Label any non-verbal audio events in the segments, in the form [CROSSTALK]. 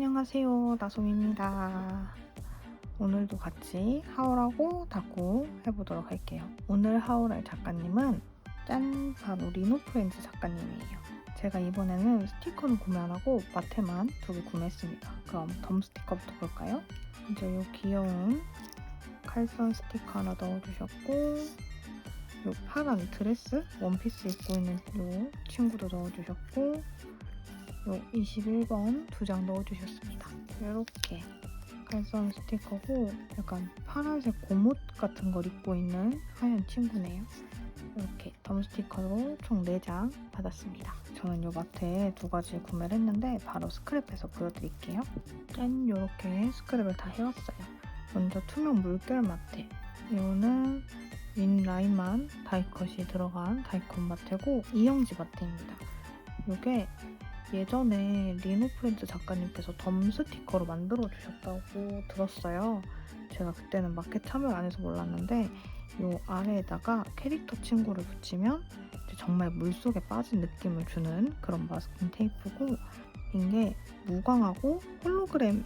안녕하세요. 나솜입니다. 오늘도 같이 하울하고 다꾸 해보도록 할게요. 오늘 하울할 작가님은 짠 바로 리노프렌즈 작가님이에요. 제가 이번에는 스티커는 구매 안 하고 마테만 두 개 구매했습니다. 그럼 덤 스티커부터 볼까요? 이제 이 귀여운 칼선 스티커 하나 넣어주셨고 요 파란 드레스 원피스 입고 있는 요 친구도 넣어주셨고 요 21번 두 장 넣어주셨습니다. 이렇게 칼선 스티커고 약간 파란색 고무 같은 걸 입고 있는 하얀 친구네요. 이렇게 덤 스티커로 총 4장 받았습니다. 저는 요 마트에 두 가지 구매를 했는데 바로 스크랩해서 보여드릴게요. 짠! 이렇게 스크랩을 다 해왔어요. 먼저 투명 물결 마테. 이거는 윈 라인만 다이컷이 들어간 다이컷 마테고 이영지 마테입니다. 이게 예전에 리노프렌즈 작가님께서 덤 스티커로 만들어 주셨다고 들었어요. 제가 그때는 마켓 참여를 안 해서 몰랐는데 이 아래에다가 캐릭터 친구를 붙이면 정말 물속에 빠진 느낌을 주는 그런 마스킹 테이프고 이게 무광하고 홀로그램이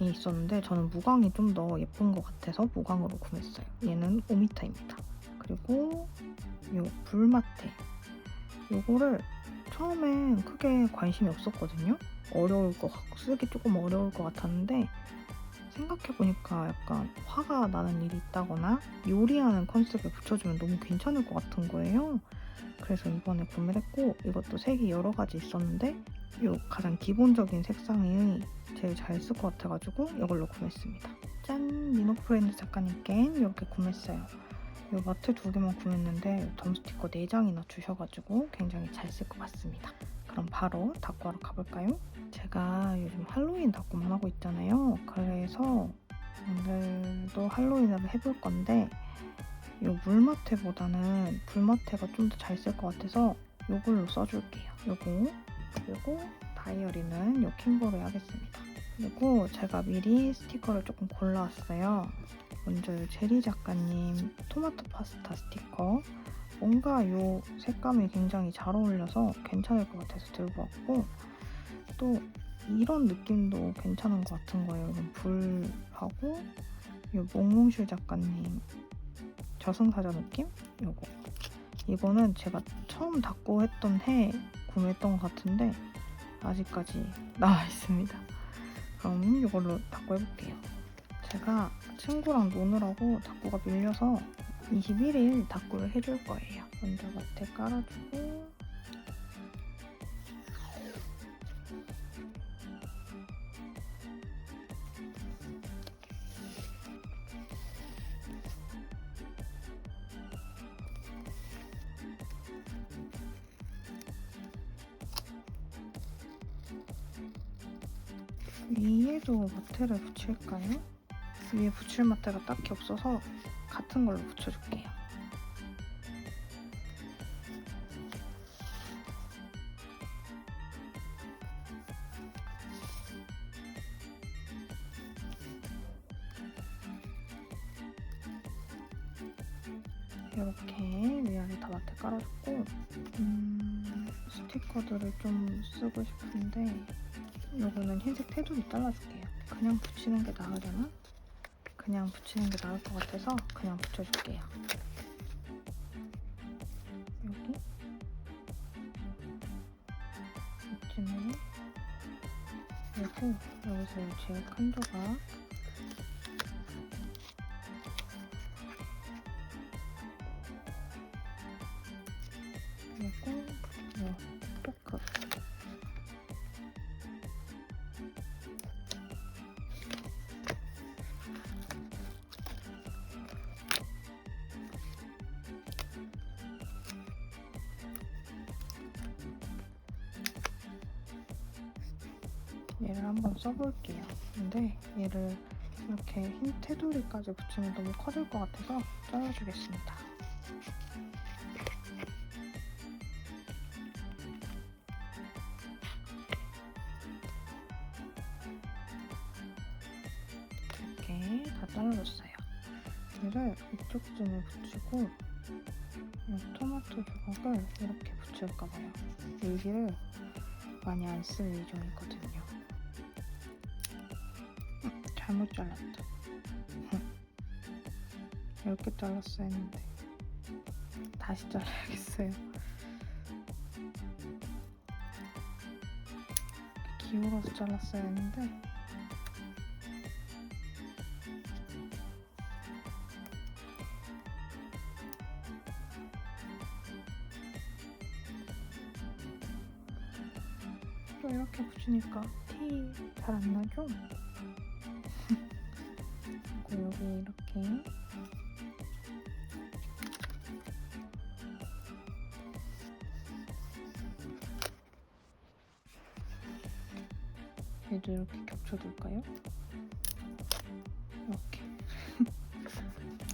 있었는데 저는 무광이 좀 더 예쁜 것 같아서 무광으로 구매했어요. 얘는 5m입니다. 그리고 이 불마테 요거를 처음엔 크게 관심이 없었거든요. 어려울 것 같고 쓰기 조금 어려울 것 같았는데 생각해보니까 약간 화가 나는 일이 있다거나 요리하는 컨셉을 붙여주면 너무 괜찮을 것 같은 거예요. 그래서 이번에 구매를 했고 이것도 색이 여러 가지 있었는데 이 가장 기본적인 색상이 제일 잘 쓸 것 같아가지고 이걸로 구매했습니다. 짠! 리노프렌드 작가님께 이렇게 구매했어요. 이 마트 두 개만 구매했는데 덤 스티커 4장이나 주셔가지고 굉장히 잘 쓸 것 같습니다. 그럼 바로 닦고하러 가볼까요? 제가 요즘 할로윈 닦고만 하고 있잖아요. 그래서 오늘도 할로윈을 해볼 건데 이 물마테보다는 불마테가 좀 더 잘 쓸 것 같아서 이걸로 써줄게요. 요거 그리고 다이어리는 이 킴보로 하겠습니다. 그리고 제가 미리 스티커를 조금 골라왔어요. 먼저 이 제리 작가님 토마토 파스타 스티커 뭔가 이 색감이 굉장히 잘 어울려서 괜찮을 것 같아서 들고 왔고 또 이런 느낌도 괜찮은 것 같은 거예요. 이런 불하고 이 몽몽실 작가님 저승사자 느낌? 요거 이거는 제가 처음 닦고 했던 해 구매했던 것 같은데 아직까지 나와 있습니다. 그럼 이걸로 닦고 해볼게요. 제가 친구랑 노느라고 닦고가 밀려서 21일 닦고를 해줄 거예요. 먼저 마테 깔아주고 위에도 마테를 붙일까요? 위에 붙일 마테가 딱히 없어서 같은 걸로 붙여줄게요. 이렇게 위아래 다 마테 깔아줬고 음, 스티커들을 좀 쓰고 싶은데 이거는 흰색 테두리 잘라줄게요. 그냥 붙이는 게 나으려나? 그냥 붙이는 게 나을 것 같아서 그냥 붙여줄게요. 여기 이쯤에 그리고 여기서 제일 큰 조각 얘를 한번 써볼게요. 근데 얘를 이렇게 흰 테두리까지 붙이면 너무 커질 것 같아서 잘라주겠습니다. 이렇게 다 잘라줬어요. 얘를 이쪽 쯤에 붙이고 이 토마토 조각을 이렇게 붙일까봐요. 여기를 많이 안쓸 예정이거든요. 잘못 잘랐다. 10개 잘랐어야 했는데. 다시 잘라야겠어요. 기울어서 잘랐어야 했는데. 또 이렇게 붙이니까 티 잘 안 나죠? 여기 이렇게 얘도 이렇게 겹쳐둘까요? 이렇게 [LAUGHS]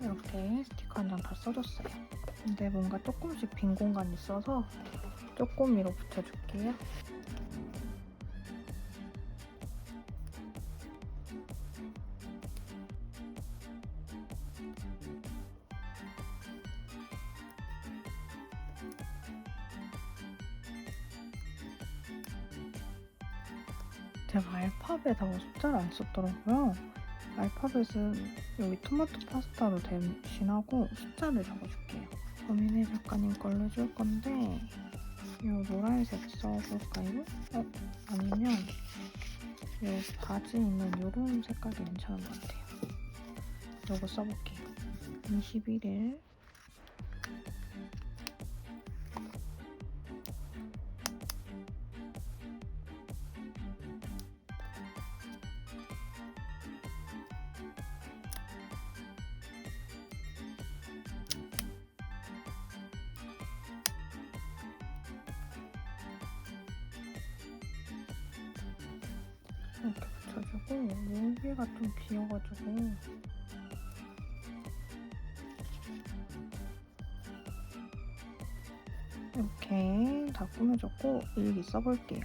이렇게 스티커 한 장 다 써줬어요. 근데 뭔가 조금씩 빈 공간이 있어서 조금이로 붙여줄게요. 제가 알파벳하고 숫자를 안 썼더라고요. 알파벳은 여기 토마토 파스타로 대신하고 숫자를 적어줄게요. 범인의 작가님 걸로 해줄 건데 이 노란색 써볼까요? 어? 아니면 이 바지 있는 이런 색깔이 괜찮은 것 같아요. 이거 써볼게요. 21일 이렇게 붙여주고 여기가 좀 비어가지고 이렇게 다 꾸며줬고 일기 써볼게요.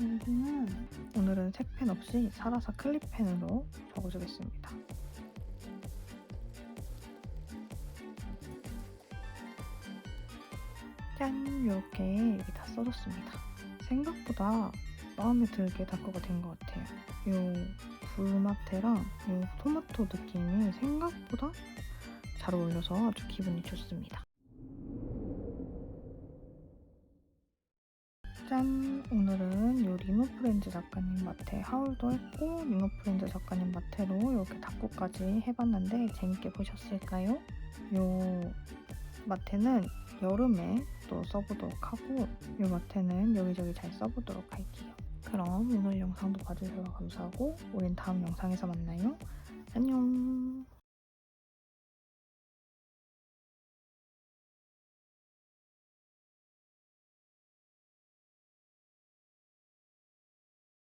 일기는 오늘은 색펜 없이 사라사 클립펜으로 적어주겠습니다. 짠! 이렇게 일기 다 써줬습니다. 생각보다 마음에 들게 다크가 된 것 같아요. 이 불마테랑 이 토마토 느낌이 생각보다 잘 어울려서 아주 기분이 좋습니다. 짠! 오늘은 이 리노프렌즈 작가님 마테 하울도 했고 리노프렌즈 작가님 마테로 이렇게 다꾸까지 해봤는데 재밌게 보셨을까요? 이 마테는 여름에 또 써보도록 하고 이 마테는 여기저기 잘 써보도록 할게요. 그럼 오늘 영상도 봐주셔서 감사하고 우린 다음 영상에서 만나요. 안녕